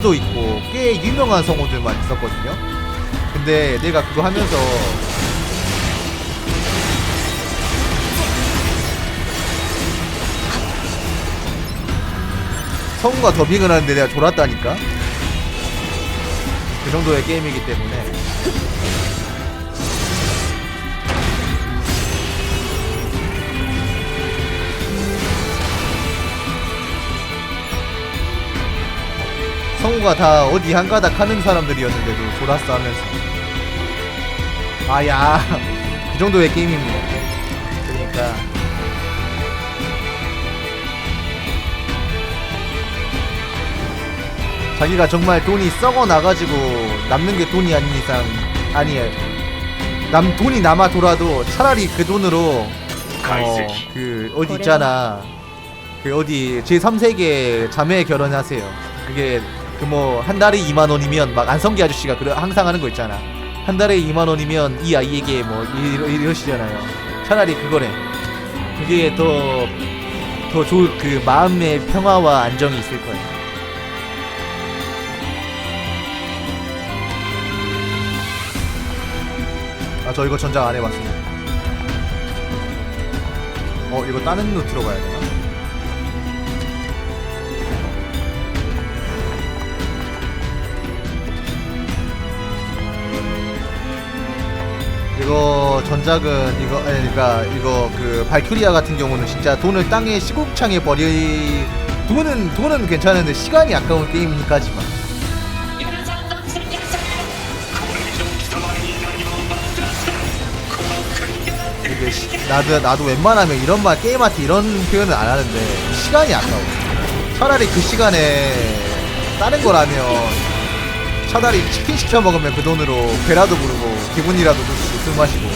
도 있고 꽤 유명한 성우들만 있었거든요. 근데 내가 그거 하면서 성우가 더빙을 하는데 내가 졸았다니까. 그 정도의 게임이기 때문에. 성우가 다 어디 한 가닥 하는 사람들이었는데도 졸았어 하면서. 아야. 그 정도의 게임입니다. 그러니까. 자기가 정말 돈이 썩어 나가지고 남는 게 돈이 아닌 이상 아니에요 남 돈이 남아 돌아도 차라리 그 돈으로 어그 어디 있잖아. 그 어디 제 3세계 자매 결혼하세요. 그게 그 뭐 한 달에 2만 원이면 막 안성기 아저씨가 그래 항상 하는 거 있잖아. 한 달에 2만 원이면 이 아이에게 뭐 이러, 이러시잖아요. 차라리 그거래. 그게 더 더 좋을 그 마음의 평화와 안정이 있을 거예요. 아 저 이거 전작 안 해봤습니다. 어 이거 다른 루트로 가야 되나? 이거 전작은 이거 아니 그러니까 이거 그 발큐리아 같은 경우는 진짜 돈을 땅에 시국창에 버리 돈은 돈은 괜찮은데 시간이 아까운 게임이니까 지만 이게 시- 나도 나도 웬만하면 이런 말 게임한테 이런 표현은 안 하는데 시간이 아까워. 차라리 그 시간에 다른 거라면 차라리 치킨 시켜 먹으면 그 돈으로 배라도 부르고 기분이라도 좀술 마시고.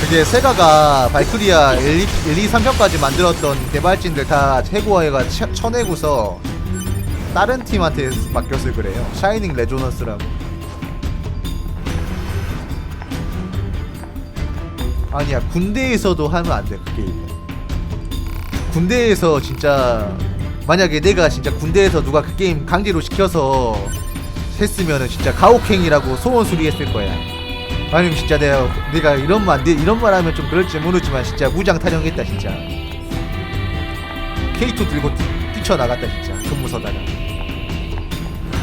그게 세가가 발큐리아 1, 2, 1, 2 3편까지 만들었던 개발진들 다 해고해가 쳐- 쳐내고서 다른 팀한테 맡겼을 그래요. 샤이닝 레조넌스라고. 아니야 군대에서도 하면 안 돼 그 게임. 군대에서 진짜 만약에 내가 진짜 군대에서 누가 그 게임 강제로 시켜서 했으면은 진짜 가혹행위라고 소원 수리했을 거야. 아니면 진짜 내가 내가 이런 말 내- 이런 말 하면 좀 그럴지 모르지만 진짜 무장 타령했다 진짜. K2 들고 뛰, 뛰쳐나갔다 진짜 근무서다가.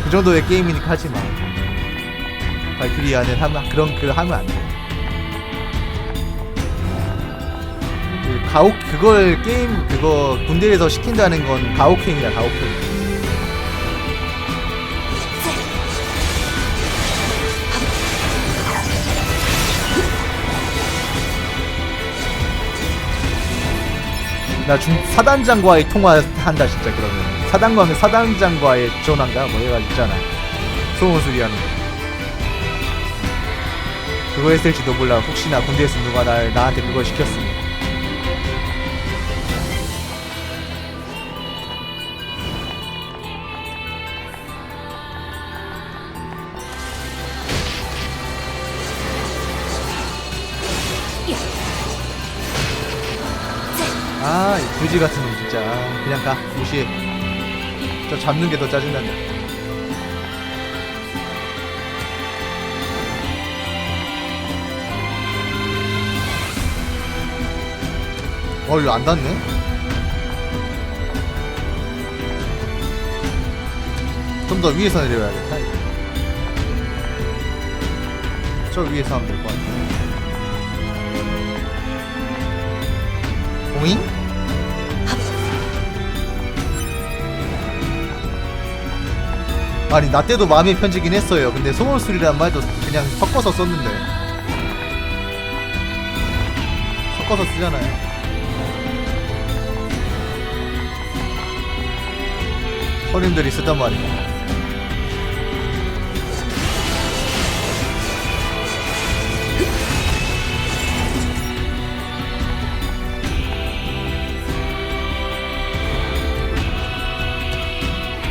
그 정도의 게임이니까 하지 마. 발큐리아는 하면 그런 그 하면 안 돼. 가혹 그걸 게임 그거 군대에서 시킨다는 건 가혹행위야 가혹행위. 나 중 사단장과의 통화한다 진짜 그러면. 사단관 사단장과의 전화인가? 뭐 해가 있잖아. 소원 수리 하는 거. 그거 했을지도 몰라. 혹시나 군대에서 누가 날 나한테 그걸 시켰으 아, 이 그지 같은 놈 진짜. 아, 그냥 가. 무시해. 저 잡는 게 더 짜증난다. 어, 이거 안 닿네? 좀 더 위에서 내려야겠다. 저 위에서 하면 될 것 같아. 오잉? 아니 나 때도 마음이 편지긴 했어요. 근데 소원술이란 말도 그냥 섞어서 썼는데. 섞어서 쓰잖아요. 선임들이 쓰단 말이야.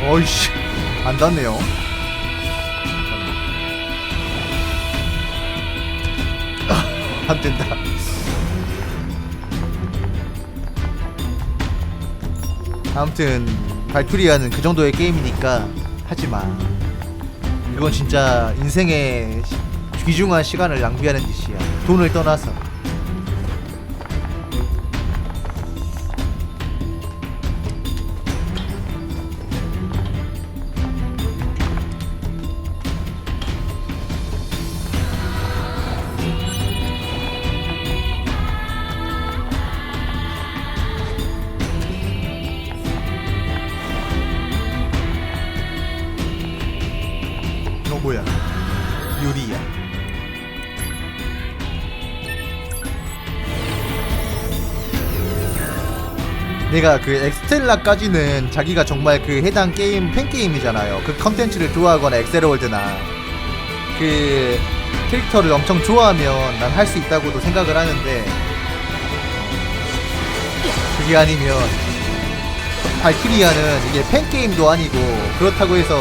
어이씨 안 닿네요. 아, 안 된다. 아무튼 발투리아는 그 정도의 게임이니까 하지 마. 이건 진짜 인생의 귀중한 시간을 낭비하는 짓이야. 돈을 떠나서. 내가 그 엑스텔라까지는 자기가 정말 그 해당 게임 팬 게임이잖아요. 그 컨텐츠를 좋아하거나 엑셀월드나 그 캐릭터를 엄청 좋아하면 난 할 수 있다고도 생각을 하는데 그게 아니면 발키리아는 이게 팬 게임도 아니고 그렇다고 해서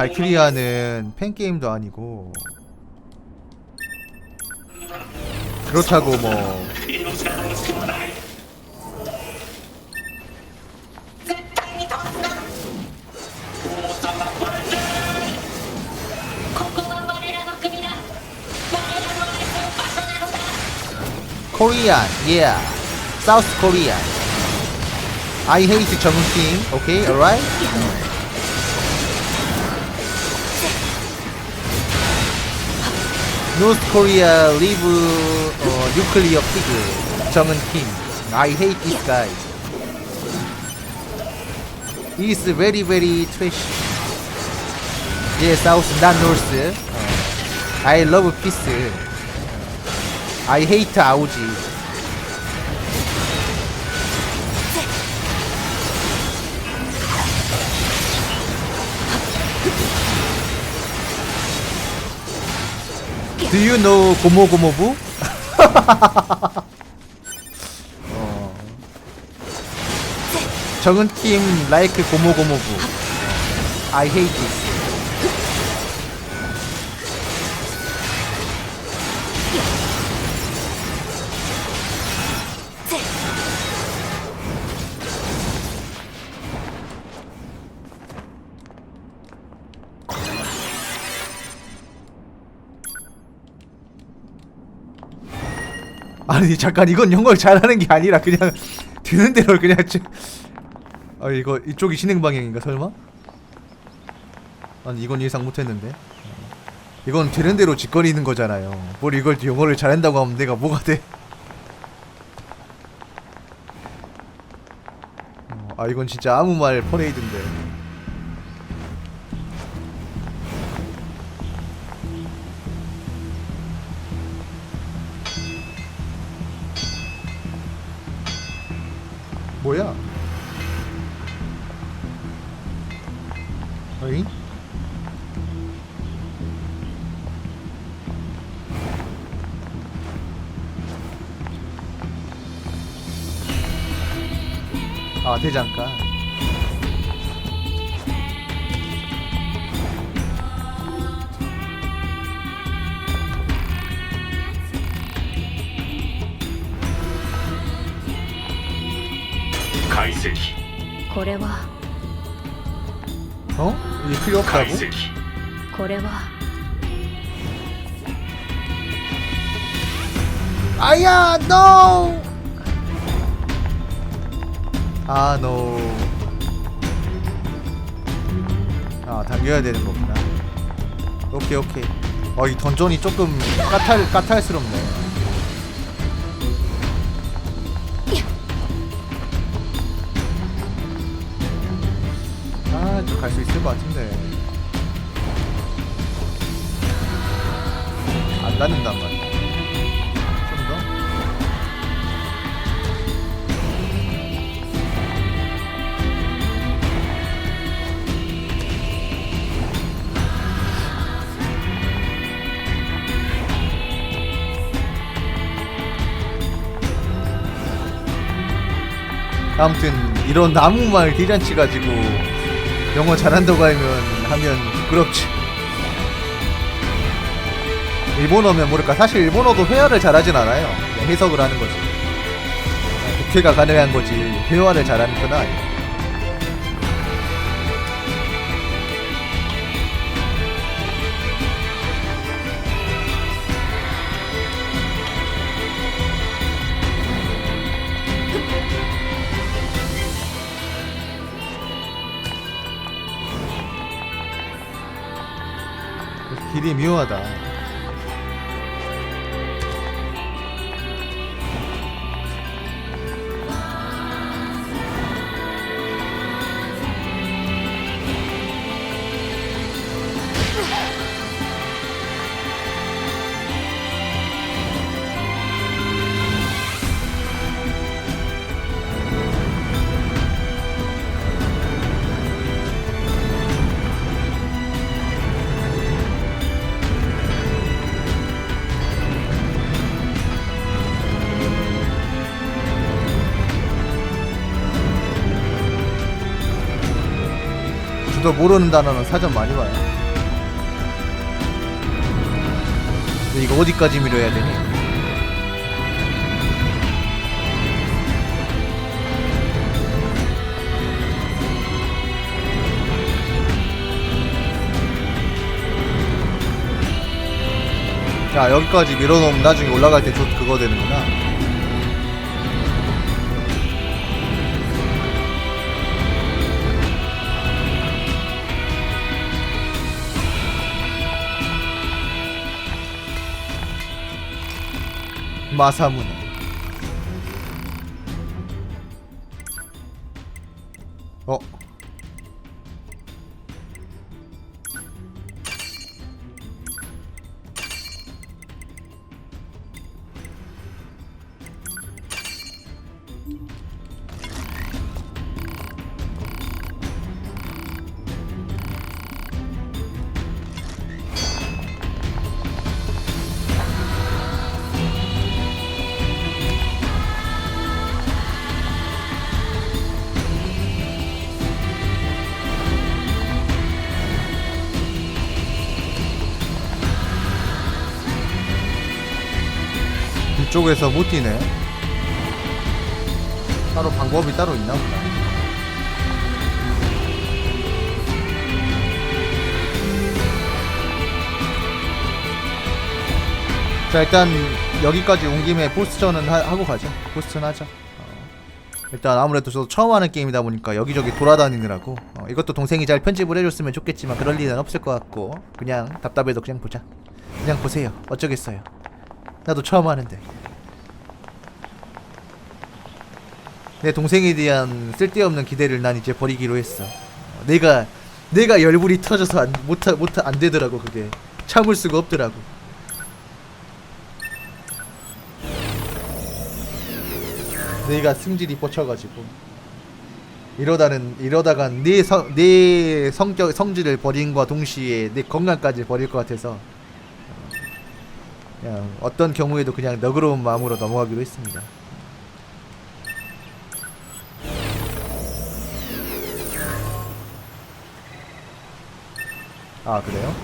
발키리아는 팬 게임도 아니고 그렇다고 뭐 코리안, yeah, South Korea. I hate 정훈 팀, okay, alright? North Korea live uh, nuclear pig. 정은 팀. I hate this guy. He is very very trash. Yeah, South, not North. Uh, I love peace. I hate 아오지. Do you know 고모고모부? 어. 정은 팀 like 고모고모부. I hate this. 아니 잠깐 이건 영어를 잘하는 게 아니라 그냥 되는 대로 그냥 지- 아 이거 이쪽이 진행 방향인가 설마? 아니 이건 예상 못했는데 이건 되는 대로 짓거리는 거잖아요 뭘 이걸 영어를 잘한다고 하면 내가 뭐가 돼? 어, 아 이건 진짜 아무 말 퍼레이드인데 手じゃんか。解析。これは。ん行くよ解析。これは。あいやどう 아 no. 아 당겨야 되는 거구나. 오케이 오케이. 어 이 던전이 조금 까탈 까탈스럽네. 아 저 갈 수 있을 것 같은데. 안 닿는단 말이야 아무튼 이런 나무말 대잔치 가지고 영어 잘한다고 하면 하면 부끄럽지. 일본어면 모를까 사실 일본어도 회화를 잘하진 않아요. 해석을 하는 거지. 독해가 가능한 거지 회화를 잘하는 건 아니야. 길이 묘하다. 저도 모르는 단어는 사전 많이 봐요. 이거 어디까지 밀어야 되니? 야 여기까지 밀어놓으면 나중에 올라갈 때 저 그거 되는구나. 마사무 이쪽에서 못 뛰네. 따로 방법이 따로 있나 보다. 자 일단 여기까지 온 김에 보스전은 하, 고 가죠. 보스전 하죠. 어, 일단 아무래도 저도 처음 하는 게임이다 보니까 여기저기 돌아다니느라고 어, 이것도 동생이 잘 편집을 해줬으면 좋겠지만 그럴 일은 없을 것 같고 그냥 답답해도 그냥 보자. 그냥 보세요. 어쩌겠어요. 나도 처음 하는데. 내 동생에 대한 쓸데없는 기대를 난 이제 버리기로 했어. 어, 내가 내가 열불이 터져서 안, 못하 못하 안 되더라고 그게 참을 수가 없더라고. 내가 승질이 뻗쳐가지고 이러다는 이러다간 내 성 내 성격 성질을 버린과 동시에 내 건강까지 버릴 것 같아서 어, 그냥 어떤 경우에도 그냥 너그러운 마음으로 넘어가기로 했습니다. 아 그래요?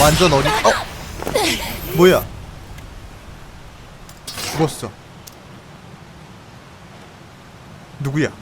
완전 어리. 어? 뭐야? 죽었어. 누구야?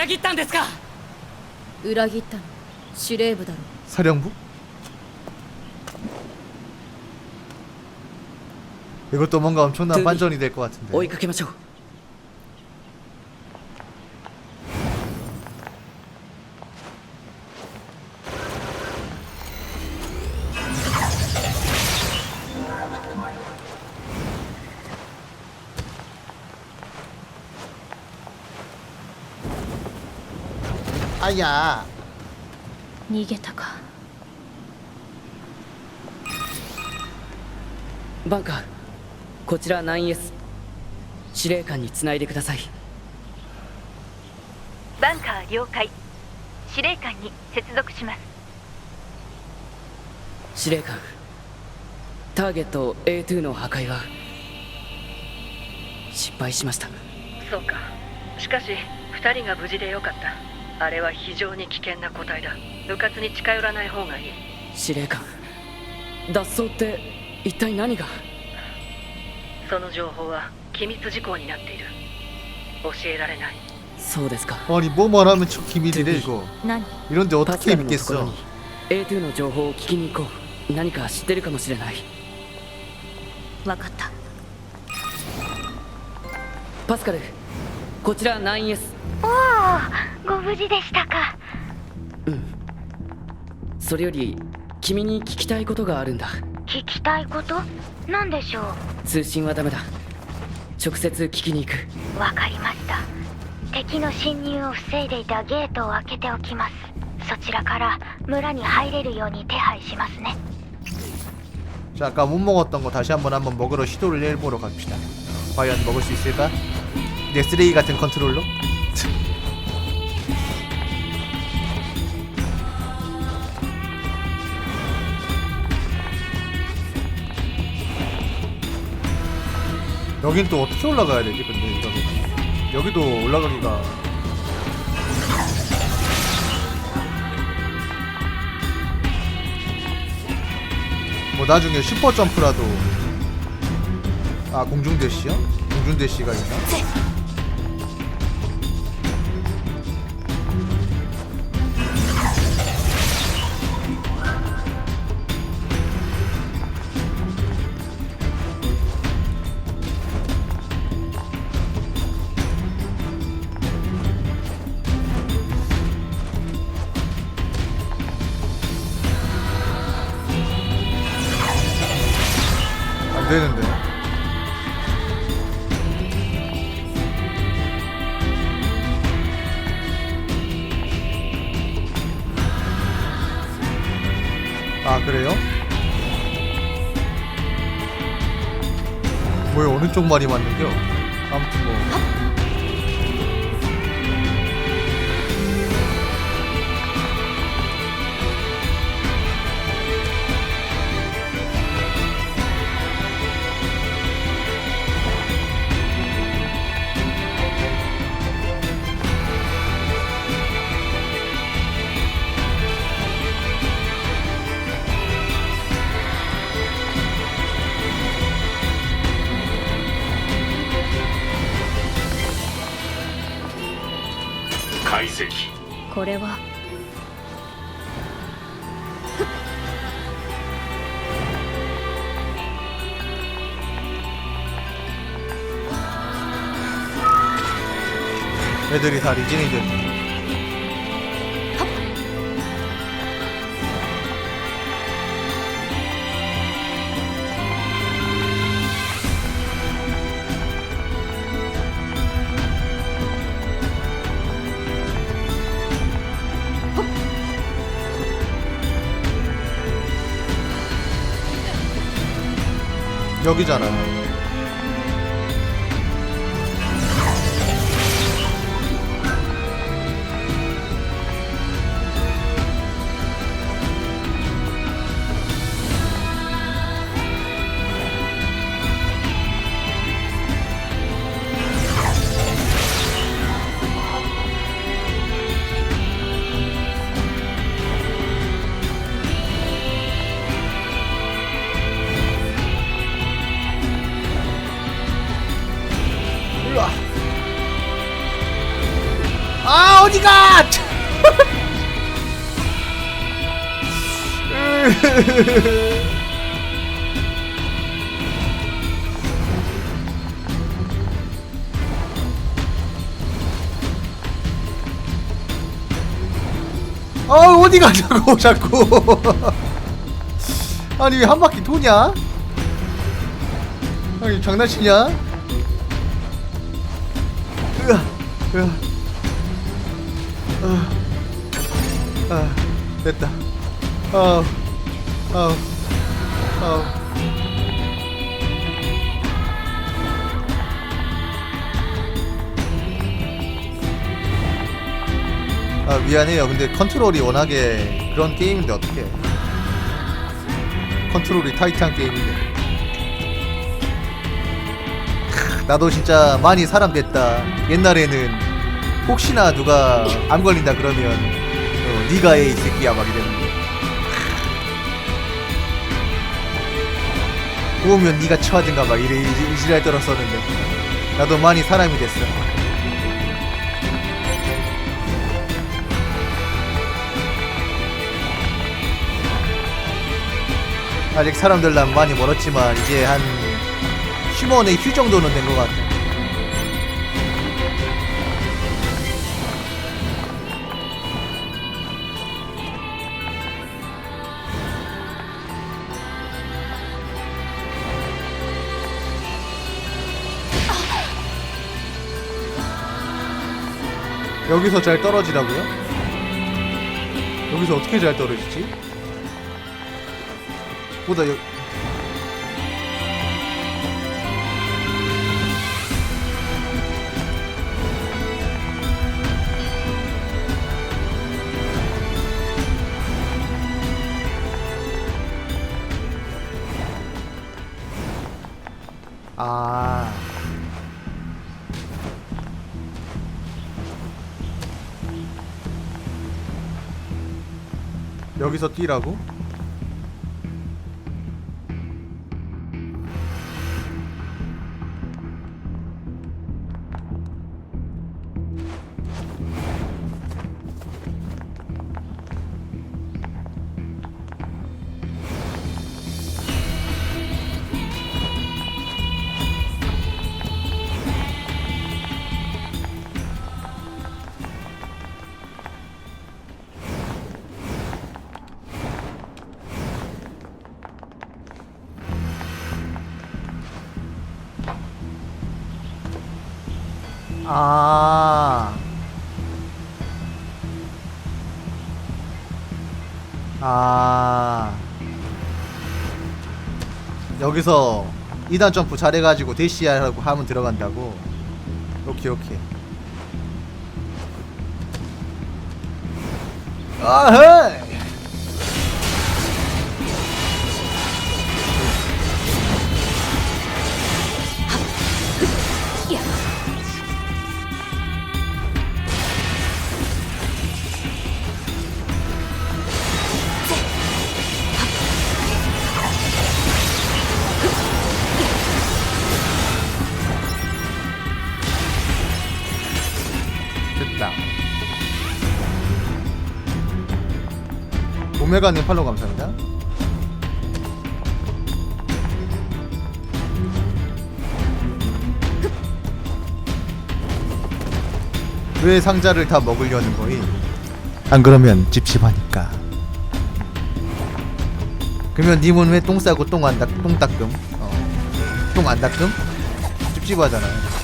裏切ったんですか裏切ったの司令部だろ 사령부? 이것도 뭔가 엄청난 드니, 반전이 될 것 같은데 追いかけましょう 아 야. 逃げたかバンカーこちら 9S 司令官につないでくださいバンカー了解司令官に接続します司令官ターゲット A2 の破壊は失敗しました。そうか。しかし2人が無事でよかったあれは非常に危険な個体だ部活に近寄らない方がいい司令官脱走って一体何がその情報は機密事項になっている教えられないそうですか 아니 뭐만 하면 저 기밀이래 이거 何 이런데 パス 어떻게 カルのところ 믿겠어 に A2 の情報を聞きに行こう何か知ってるかもしれないわかったパスカルこちら 9S ご無事でしたかそれより君に聞きたいことがあるんだ聞きたいこと何でしょう通信はダメだ直接聞きに行くわかりました敵の侵入を防いでいたゲートを開けておきますそちらから村に入れるように手配しますね 자 아까 못 먹었던 거 다시 한번 한번 먹으러 시도를 해보러 갑시다 과연 먹을 수 있을까? 내 쓰레기 같은 컨트롤러? 여긴 또 어떻게 올라가야 되지 근데 이러면 여기도 올라가기가 뭐 나중에 슈퍼 점프라도 아 공중 대시요? 공중 대시가 있나? 뭐야 어느 쪽 말이 맞는겨? 아무튼 뭐- 애들이 다 리진이들 여기잖아 일 아 어디 가냐고 자꾸. 아니 왜 한 바퀴 도냐? 아니 장난치냐? 으아, 으아, 아, 아, 됐다. 아, 아, 아. 아 미안해요. 근데 컨트롤이 워낙에 그런 게임인데 어떻게? 컨트롤이 타이트한 게임인데. 나도 진짜 많이 사람 됐다. 옛날에는 혹시나 누가 암 걸린다 그러면 어, 네가 해 이 새끼야 막 이랬는데 오면 네가 처하든가 막 이래 이- 이지랄 떨었었는데 나도 많이 사람이 됐어. 아직 사람들랑 많이 멀었지만 이제 한 휴먼의 휴 정도는 된 것 같아. 여기서 잘 떨어지라고요? 여기서 어떻게 잘 떨어지지? 보다 여, 여기서 뛰라고? 여기서 2단 점프 잘해가지고 대시하라고 하면 들어간다고? 오케이, 오케이. 아헤이! 오메가님 팔로우 감사합니다. 왜 상자를 다 먹으려는 거이? 안 그러면 찝찝하니까. 그러면 님은 왜 똥 싸고 똥 안 닦, 똥 닦음? 어. 똥안 닦음? 찝찝하잖아요.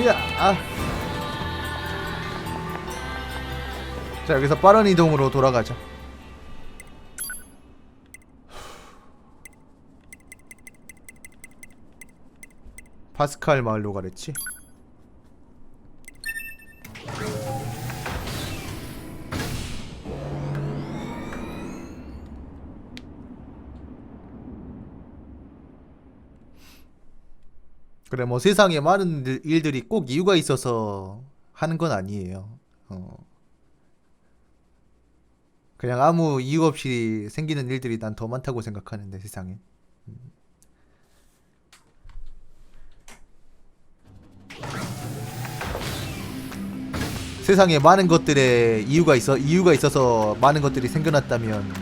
으야 아. 자 여기서 빠른 이동으로 돌아가자. 파스칼 마을로 가랬지. 그래 뭐 세상에 많은 일- 일들이 꼭 이유가 있어서 하는 건 아니에요. 어. 그냥 아무 이유 없이 생기는 일들이 난 더 많다고 생각하는데 세상에. 음. 세상에 많은 것들에 이유가 있어 이유가 있어서 많은 것들이 생겨났다면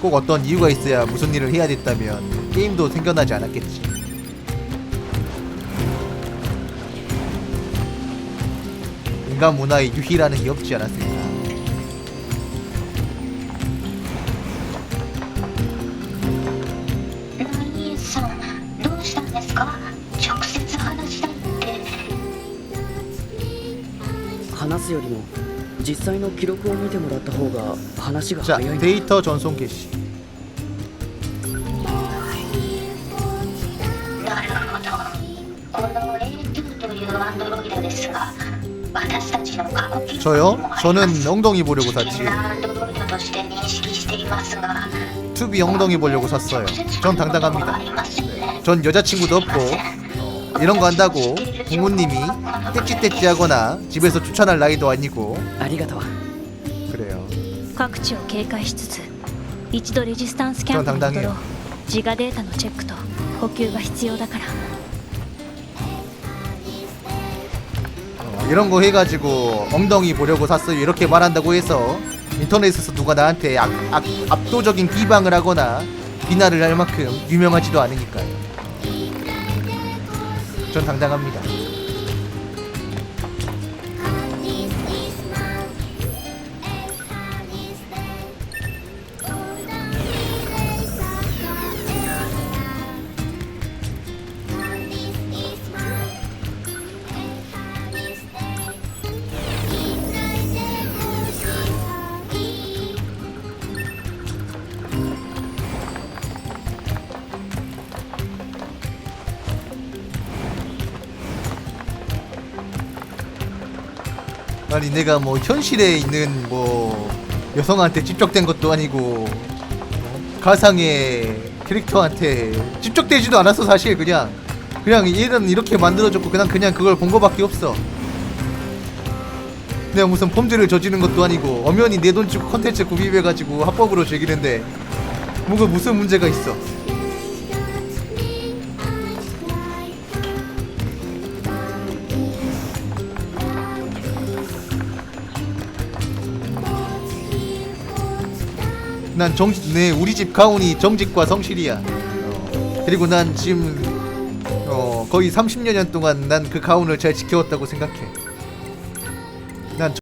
꼭 어떤 이유가 있어야 무슨 일을 해야 됐다면 게임도 생겨나지 않았겠지. 인간 문화의 유희라는 게 없지 않았을까. 実際の記録を見てもらった方が話が 자 早いんだ 데이터 전송 개시. なるほどこの A2 というアンドロイドですが私たちの過去記録 저요? にもあります 저는 엉덩이 보려고 危険 샀지. なアンドロイドとして認識していますが 투비 엉덩이 보려고 샀어요. 전 당당합니다. 전 여자친구도 없고 이런 거 한다고 부모님이 떼찌떼찌하거나 집에서 추천할 나이도 아니고 ありがとう 그래요. 各地を警戒しつつ一度レジスタンスキャンプに戻ろう自我データのチェックと補給が必要だから 어, 이런 거 해가지고 엉덩이 보려고 샀어요 이렇게 말한다고 해서 인터넷에서 누가 나한테 악, 악, 압도적인 비방을 하거나 비난을 할 만큼 유명하지도 않으니까요 전 당당합니다 아니 내가 뭐 현실에 있는 뭐 여성한테 집적된 것도 아니고 어? 가상의 캐릭터한테 집적되지도 않았어 사실 그냥 그냥 얘는 이렇게 만들어줬고 그냥 그냥 그걸 본 거밖에 없어 내가 무슨 범죄를 저지른 것도 아니고 엄연히 내 돈 주고 컨텐츠 구입해가지고 합법으로 즐기는데 뭐가 무슨 문제가 있어 난 정, 네, 우리 집 가훈이 정직과 성실이야. 어, 그리고 난 지금 어, 거의 30여 년 동안 난 그 가훈을 잘 지켜왔다고 생각해.